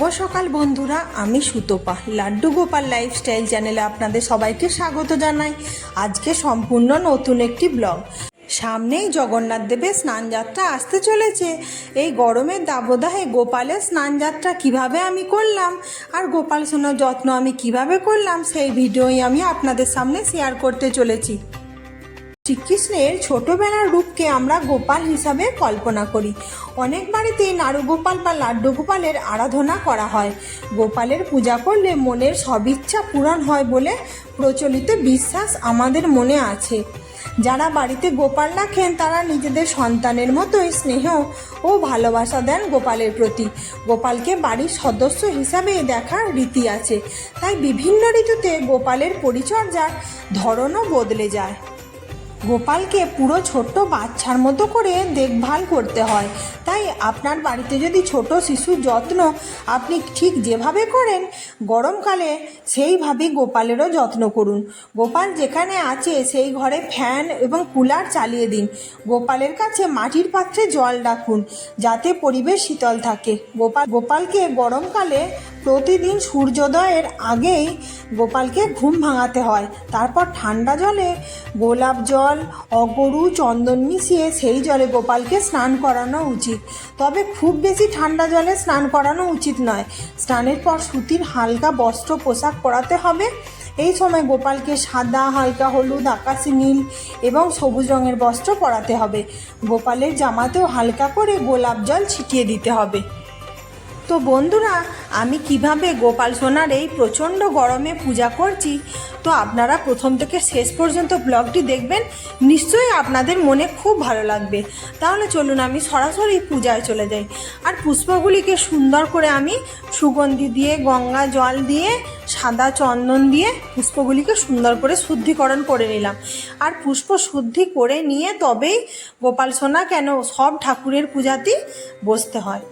শুভ সকাল বন্ধুরা, আমি সুতপা, লাড্ডু গোপাল লাইফস্টাইল চ্যানেলে আপনাদের সবাইকে স্বাগত জানাই। আজকে সম্পূর্ণ নতুন একটি ব্লগ সামনেই জগন্নাথ দেবের স্নানযাত্রা আসতে চলেছে। এই গরমের দাবদাহে গোপালের স্নানযাত্রা কীভাবে আমি করলাম আর গোপাল সোনার যত্ন আমি কীভাবে করলাম সেই ভিডিওই আমি আপনাদের সামনে শেয়ার করতে চলেছি। শ্রীকৃষ্ণের ছোটবেলার রূপকে আমরা গোপাল হিসাবে কল্পনা করি। অনেক বাড়িতেই নাড়ুগোপাল বা লাড্ডু গোপালের আরাধনা করা হয়। গোপালের পূজা করলে মনের সব ইচ্ছা পূরণ হয় বলে প্রচলিত বিশ্বাস আমাদের মনে আছে। যারা বাড়িতে গোপাল রাখেন, তারা নিজেদের সন্তানের মতোই স্নেহ ও ভালোবাসা দেন গোপালের প্রতি। গোপালকে বাড়ির সদস্য হিসাবে দেখার রীতি আছে। তাই বিভিন্ন ঋতুতে গোপালের পরিচর্যার ধরনও বদলে যায়। গোপালকে পুরো ছোট্ট বাচ্চার মতো করে দেখভাল করতে হয়। তাই আপনার বাড়িতে যদি ছোট শিশুর যত্ন আপনি ঠিক যেভাবে করেন, গরমকালে সেইভাবেই গোপালেরও যত্ন করুন। গোপাল যেখানে আছে সেই ঘরে ফ্যান এবং কুলার চালিয়ে দিন। গোপালের কাছে মাটির পাত্রে জল রাখুন, যাতে পরিবেশ শীতল থাকে। গোপাল, গোপালকে গরমকালে প্রতিদিন সূর্যোদয়ের আগেই গোপালকে ঘুম ভাঙাতে হয়। তারপর ঠান্ডা জলে গোলাপ জল, অগরু, চন্দন মিশিয়ে সেই জলে গোপালকে স্নান করানো উচিত। তবে খুব বেশি ঠান্ডা জলে স্নান করানো উচিত নয়। স্নানের পর সুতির হালকা বস্ত্র পোশাক পরাতে হবে। এই সময় গোপালকে সাদা, হালকা হলুদ, আকাশি নীল এবং সবুজ রঙের বস্ত্র পরাতে হবে। গোপালের জামাতেও হালকা করে গোলাপ জল ছিটিয়ে দিতে হবে। তো বন্ধুরা, আমি কীভাবে গোপাল সোনার এই প্রচণ্ড গরমে পূজা করছি, তো আপনারা প্রথম থেকে শেষ পর্যন্ত ব্লগটি দেখবেন, নিশ্চয়ই আপনাদের মনে খুব ভালো লাগবে। তাহলে চলুন আমি সরাসরি পূজায় চলে যাই। আর পুষ্পগুলিকে সুন্দর করে আমি সুগন্ধি দিয়ে, গঙ্গা জল দিয়ে, সাদা চন্দন দিয়ে পুষ্পগুলিকে সুন্দর করে শুদ্ধিকরণ করে নিলাম। আর পুষ্প শুদ্ধি করে নিয়ে তবেই গোপাল সোনা কেন সব ঠাকুরের পূজাতেই বসতে হয়।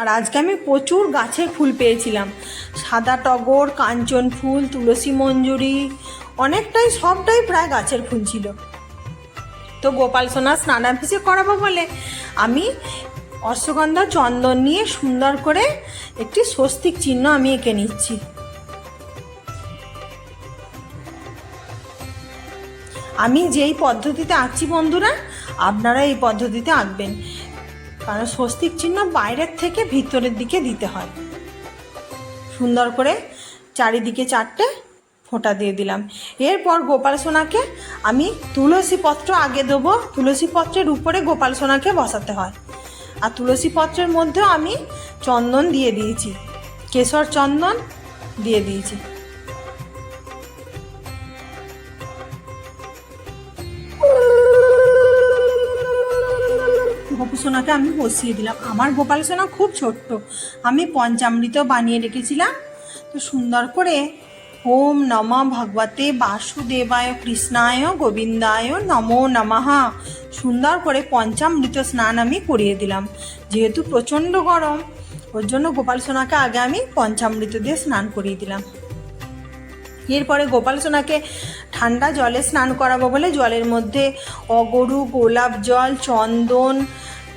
আর আজকে আমি প্রচুর গাছের ফুল পেয়েছিলাম। সাদা টগর, কাঞ্চন ফুল, তুলসী মঞ্জুরি, অনেকটাই, সবটাই প্রায় গাছের ফুল ছিল। তো গোপাল সোনা স্নানাভিষেক করাবো বলে আমি অশ্বগন্ধা চন্দন নিয়ে সুন্দর করে একটি স্বস্তিক চিহ্ন আমি এঁকে নিচ্ছি। আমি যেই পদ্ধতিতে আঁকছি বন্ধুরা, আপনারা এই পদ্ধতিতে আঁকবেন। কারণ স্বস্তিক চিহ্ন বাইরের থেকে ভিতরের দিকে দিতে হয়। সুন্দর করে চারিদিকে চারটে ফোঁটা দিয়ে দিলাম। এরপর গোপাল সোনাকে আমি তুলসী পত্র আগে দেবো। তুলসী পত্রের উপরে গোপাল সোনাকে বসাতে হয়। আর তুলসী পত্রের মধ্যেও আমি চন্দন দিয়ে দিয়েছি। কেশর চন্দন দিয়ে দিয়েছি। গোপু সোনাকে আমি বসিয়ে দিলাম। আমার গোপাল সোনা খুব ছোট্ট। আমি পঞ্চামৃত বানিয়ে রেখেছিলাম। তো সুন্দর করে ওম নম ভগবতে বাসুদেবায় কৃষ্ণায় গোবিন্দায় নমো নমঃ সুন্দর করে পঞ্চামৃত স্নান আমি করিয়ে দিলাম। যেহেতু প্রচণ্ড গরম, ওর জন্য গোপাল সোনাকে আগে আমি পঞ্চামৃত দিয়ে স্নান করিয়ে দিলাম। এরপরে গোপাল সোনাকে ঠান্ডা জলে স্নান করাবো বলে জলের মধ্যে অগরু, গোলাপ জল, চন্দন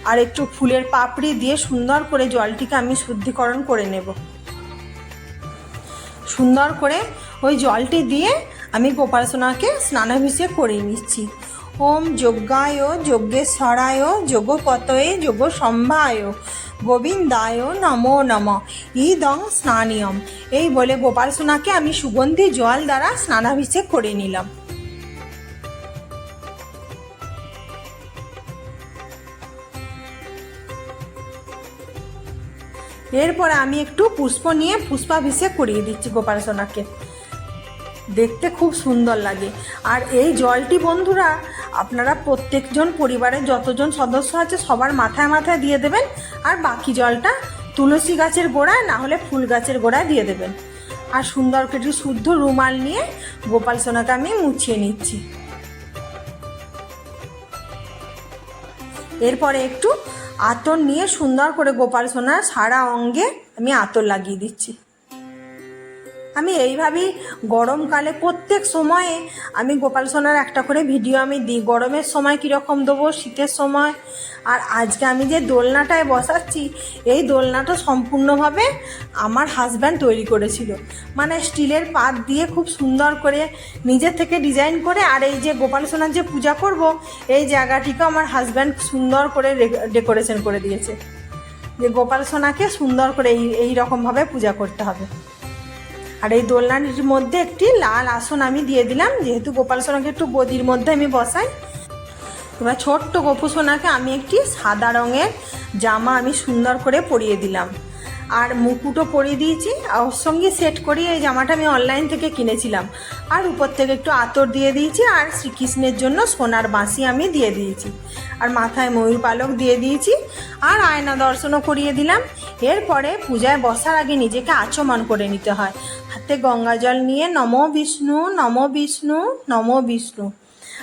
আর একটু ফুলের পাপড়ি দিয়ে সুন্দর করে জলটিকে আমি শুদ্ধিকরণ করে নেব। সুন্দর করে ওই জলটি দিয়ে আমি গোপাল সোনাকে স্নানাভিষেক করে নিচ্ছি। ওম যজ্ঞায়, যজ্ঞেশ্বরায় যোগপতয়ে যোগ সম্ভায় গোবিন্দায় নমো নম। ইদং স্নানিয়ম। এই বলে গোপাল সোনাকে আমি সুগন্ধি জল দ্বারা স্নানাভিষেক করে নিলাম। এরপরে আমি একটু পুষ্প নিয়ে পুষ্পাভিষেক করিয়ে দিচ্ছি গোপাল সোনাকে দেখতে খুব সুন্দর লাগে। আর এই জলটি বন্ধুরা, আপনারা প্রত্যেকজন পরিবারের যতজন সদস্য আছে, সবার মাথায় মাথায় দিয়ে দেবেন। আর বাকি জলটা তুলসী গাছের গোড়ায়, না হলে ফুল গাছের গোড়ায় দিয়ে দেবেন। আর সুন্দর করে শুদ্ধ রুমাল নিয়ে গোপাল সোনাকে আমি মুছিয়ে নিচ্ছি। এরপরে একটু আতর নিয়ে সুন্দর করে গোপাল সোনার সারা অঙ্গে আমি আতর লাগিয়ে দিচ্ছি। আমি এইভাবেই গরমকালে প্রত্যেক সময়ে আমি গোপাল সোনার একটা করে ভিডিও আমি দিই। গরমের সময় কীরকম দেবো? শীতের সময়? আর আজকে আমি যে দোলনাটায় বসাচ্ছি, এই দোলনাটা সম্পূর্ণভাবে আমার হাজব্যান্ড তৈরি করেছিল। মানে স্টিলের পাত দিয়ে খুব সুন্দর করে নিজের থেকে ডিজাইন করে আর এই যে গোপাল সোনার যে পূজা করব, এই জায়গাটিকে আমার হাজব্যান্ড সুন্দর করে ডেকোরেশন করে দিয়েছে। যে গোপাল সোনাকে সুন্দর করে এই রকমভাবে পূজা করতে হবে। আর এই দোলনাটির মধ্যে একটি লাল আসন আমি দিয়ে দিলাম, যেহেতু গোপাল সোনাকে একটু গদির মধ্যে আমি বসাই। এবার ছোট্ট গোপু সোনাকে আমি একটি সাদা রঙের জামা আমি সুন্দর করে পরিয়ে দিলাম। আর মুকুটও পরিয়ে দিয়েছি। আর ওর সঙ্গে সেট করিয়ে এই জামাটা আমি অনলাইন থেকে কিনেছিলাম। আর উপর থেকে একটু আতর দিয়ে দিয়েছি, আর শ্রীকৃষ্ণের জন্য সোনার বাঁশি আমি দিয়ে দিয়েছি। আর মাথায় ময়ূর পালক দিয়ে দিয়েছি, আর আয়না দর্শনও করিয়ে দিলাম। এরপরে পূজায় বসার আগে নিজেকে আচমন করে নিতে হয়। হাতে গঙ্গা জল নিয়ে নম বিষ্ণু নম বিষ্ণু নম বিষ্ণু।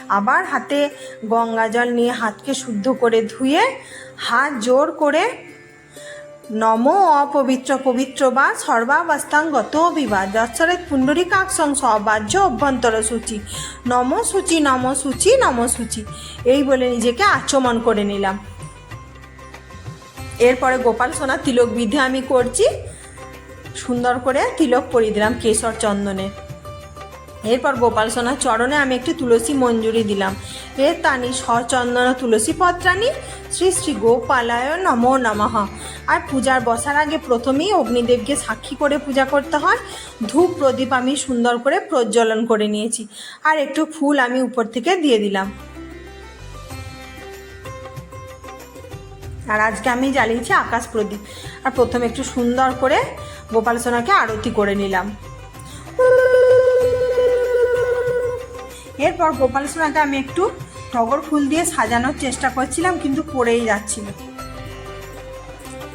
আবার হাতে গঙ্গা জল নিয়ে হাতকে শুদ্ধ করে ধুয়ে হাত জোর করে নম অপবিত্র পবিত্র বা সর্বাবস্থাঙ্গত বিবাদ যৎসরেত পুণ্ডরিকাক্ষং সবাহ্য অভ্যন্তর সূচি। নম সূচি নম সূচি নম সূচি। এই বলে নিজেকে আচমন করে নিলাম। এরপরে গোপাল সোনা তিলক বিধি আমি করছি। সুন্দর করে তিলক পরিয়ে দিলাম কেশর চন্দনে। এরপর গোপাল সোনার চরণে আমি একটি তুলসী মঞ্জুরি দিলাম। এর তানি, সচন্দন তুলসী পত্রানি শ্রী শ্রী গোপালায় নমো নমঃ। আর পূজার বসার আগে প্রথমেই অগ্নিদেবকে সাক্ষী করে পূজা করতে হয়। ধূপ প্রদীপ আমি সুন্দর করে প্রজ্বলন করে নিয়েছি। আর একটু ফুল আমি উপর থেকে দিয়ে দিলাম। আর আজকে আমি জ্বালিয়েছি আকাশ প্রদীপ। আর প্রথমে একটু সুন্দর করে গোপাল সোনাকে আরতি করে নিলাম। এরপর গোপাল সোনাকে আমি একটু টগর ফুল দিয়ে সাজানোর চেষ্টা করছিলাম, কিন্তু পড়েই যাচ্ছিল।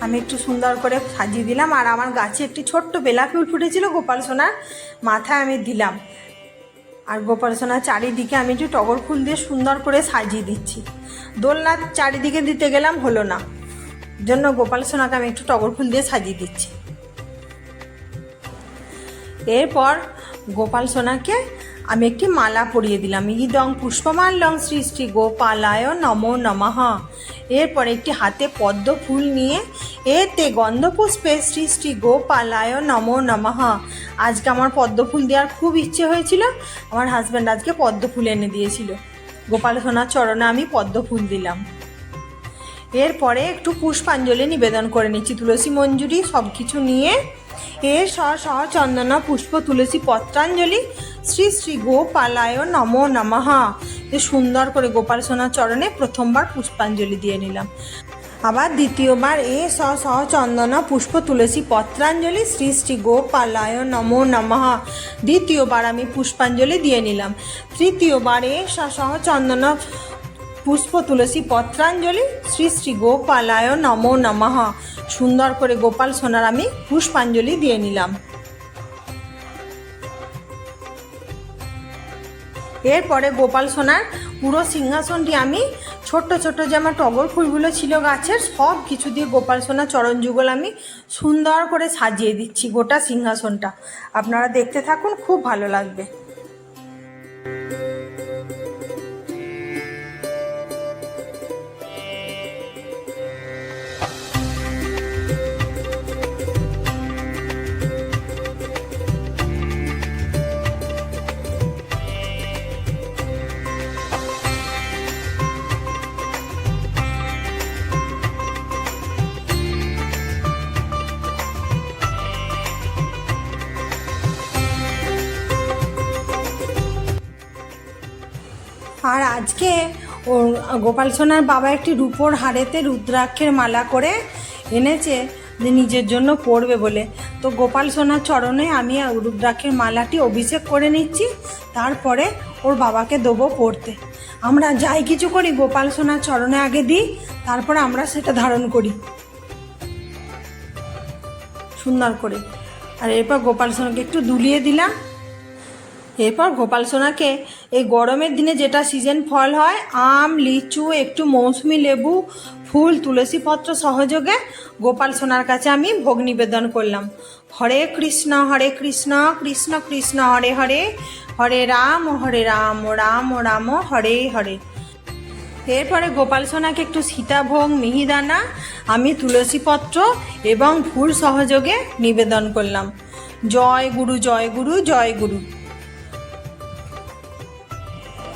আমি একটু সুন্দর করে সাজিয়ে দিলাম, আর আমার গাছে একটি ছোট্ট বেলা ফুল ফুটেছিল গোপাল সোনার মাথায় আমি দিলাম। আর গোপাল সোনার চারিদিকে আমি একটু টগর ফুল দিয়ে সুন্দর করে সাজিয়ে দিচ্ছি দোলনার চারিদিকে দিতে গেলাম হলো না। জন্য গোপাল সোনাকে আমি একটু টগর ফুল দিয়ে সাজিয়ে দিচ্ছি। এরপর গোপাল সোনাকে আমি একটি মালা পরিয়ে দিলাম। ইদং পুষ্পমাল্যং শ্রী শ্রী গোপালায় নমো নমঃ। এরপর একটি হাতে পদ্ম ফুল নিয়ে এতে গন্ধপুষ্পে শ্রী শ্রী গোপালায় নমো নমঃ। আজকে আমার পদ্ম ফুল দেওয়ার খুব ইচ্ছে হয়েছিল। আমার হাজব্যান্ড আজকে পদ্ম ফুল এনে দিয়েছিল। গোপাল সোনার চরণে আমি পদ্ম ফুল দিলাম। এরপরে একটু পুষ্পাঞ্জলি নিবেদন করে নিচ্ছি। তুলসী মঞ্জুরি সব কিছু নিয়ে সহ সহ চন্দনা পুষ্প তুলসী পত্রাঞ্জলি শ্রী শ্রী গোপালায় নমো নমঃ। এ সুন্দর করে গোপাল সোনার চরণে প্রথমবার পুষ্পাঞ্জলি দিয়ে নিলাম। আবার দ্বিতীয়বার এ স সহ চন্দনা পুষ্প তুলসী পত্রাঞ্জলি শ্রী শ্রী গোপালায় নমো নমঃ। দ্বিতীয়বার আমি পুষ্পাঞ্জলি দিয়ে নিলাম। তৃতীয়বার এ স সহ চন্দনা পুষ্প তুলসী পত্রাঞ্জলি শ্রী শ্রী গোপালায় নমো নমঃ। সুন্দর করে গোপাল সোনার আমি পুষ্পাঞ্জলি দিয়ে নিলাম। এরপরে গোপাল সোনার পুরো সিংহাসনটি আমি ছোট্ট ছোট্ট যে আমার টগর ফুলগুলো ছিল গাছের, সব কিছু দিয়ে গোপাল সোনার চরণ যুগল আমি সুন্দর করে সাজিয়ে দিচ্ছি গোটা সিংহাসনটা। আপনারা দেখতে থাকুন, খুব ভালো লাগবে। আজকে ও গোপাল সোনার বাবা একটি রূপোর হাড়েতে রুদ্রাক্ষের মালা করে এনেছে যে নিজের জন্য পরবে বলে। তো গোপাল সোনার চরণে আমি রুদ্রাক্ষের মালাটি অভিষেক করে নিচ্ছি, তারপরে ওর বাবাকে দেবো পড়তে আমরা যাই কিছু করি, গোপাল সোনার চরণে আগে দিই, তারপরে আমরা সেটা ধারণ করি। সুন্দর করে। আর এরপর গোপাল সোনাকে একটু দুলিয়ে দিলাম। এরপর গোপাল সোনাকে, এই গরমের দিনে যেটা সিজন ফল হয়, আম, লিচু, একটু মৌসুমি লেবু, ফুল তুলসী পত্র সহযোগে গোপাল সোনার কাছে আমি ভোগ নিবেদন করলাম। হরে কৃষ্ণ হরে কৃষ্ণ কৃষ্ণ কৃষ্ণ, হরে হরে হরে রাম হরে রাম রাম রাম, হরে হরে। এরপরে গোপাল সোনাকে একটু সীতাভোগ মিহিদানা আমি তুলসীপত্র এবং ফুল সহযোগে নিবেদন করলাম। জয় গুরু জয় গুরু জয় গুরু।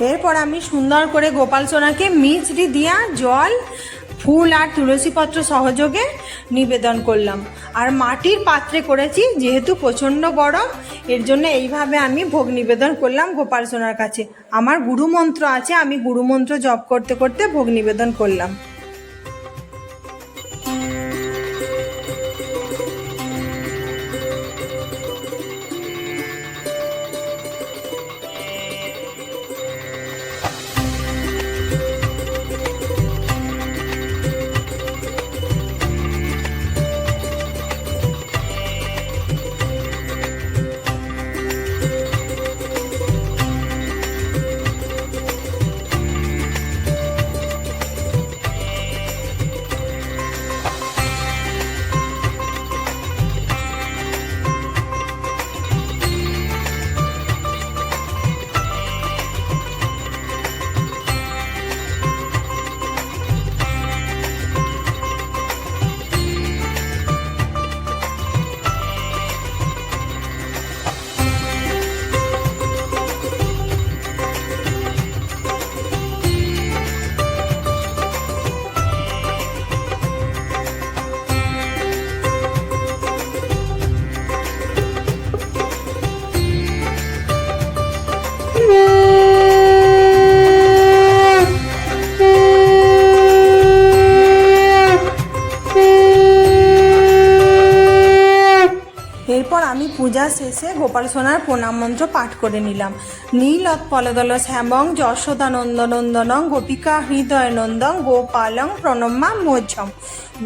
এরপর আমি সুন্দর করে গোপাল সোনাকে মিচড়ি দিয়া জল, ফুল আর তুলসীপত্র সহযোগে নিবেদন করলাম। আর মাটির পাত্রে করেছি, যেহেতু প্রচণ্ড গরম, এর জন্য এইভাবে আমি ভোগ নিবেদন করলাম গোপাল সোনার কাছে। আমার গুরুমন্ত্র আছে, আমি গুরুমন্ত্র জপ করতে করতে ভোগ নিবেদন করলাম। পূজা শেষে গোপাল সোনার প্রণাম মন্ত্র পাঠ করে নিলাম। নীলত পলদল শ্যামং যশোদানন্দনন্দনং গোপিকা হৃদয় নন্দং গোপালং প্রণম্মা মজ্জম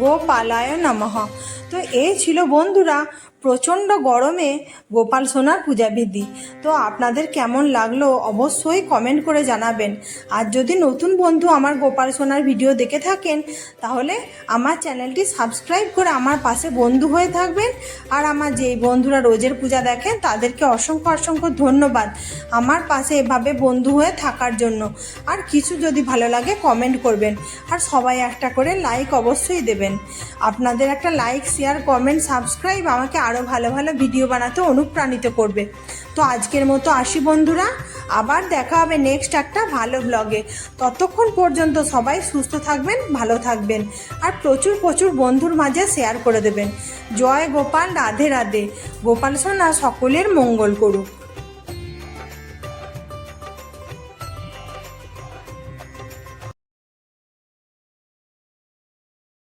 গোপালায় নমঃ। তো এই ছিল বন্ধুরা প্রচণ্ড গরমে গোপাল সোনার পূজাবিধি। তো আপনাদের কেমন লাগল অবশ্যই কমেন্ট করে জানাবেন। আর যদি নতুন বন্ধু আমার গোপাল সোনার ভিডিও দেখে থাকেন, তাহলে আমার চ্যানেলটি সাবস্ক্রাইব করে আমার পাশে বন্ধু হয়ে থাকবেন। আর আমার যেই বন্ধুরা রোজের পূজা দেখেন, তাদেরকে অসংখ্য অসংখ্য ধন্যবাদ আমার পাশে এভাবে বন্ধু হয়ে থাকার জন্য। আর কিছু যদি ভালো লাগে কমেন্ট করবেন। আর সবাই একটা করে লাইক অবশ্যই দেবেন। আপনাদের একটা লাইক শেয়ার কমেন্ট সাবস্ক্রাইব আমাকে আরও ভালো ভালো ভিডিও বানাতে অনুপ্রাণিত করবে। তো আজকের মতো আসি বন্ধুরা, আবার দেখা হবে নেক্সট একটা ভালো ব্লগে ততক্ষণ পর্যন্ত সবাই সুস্থ থাকবেন, ভালো থাকবেন, আর প্রচুর প্রচুর বন্ধুর মাঝে শেয়ার করে দেবেন। জয় গোপাল, রাধে রাধে। গোপাল সোনা সকলের মঙ্গল করুক।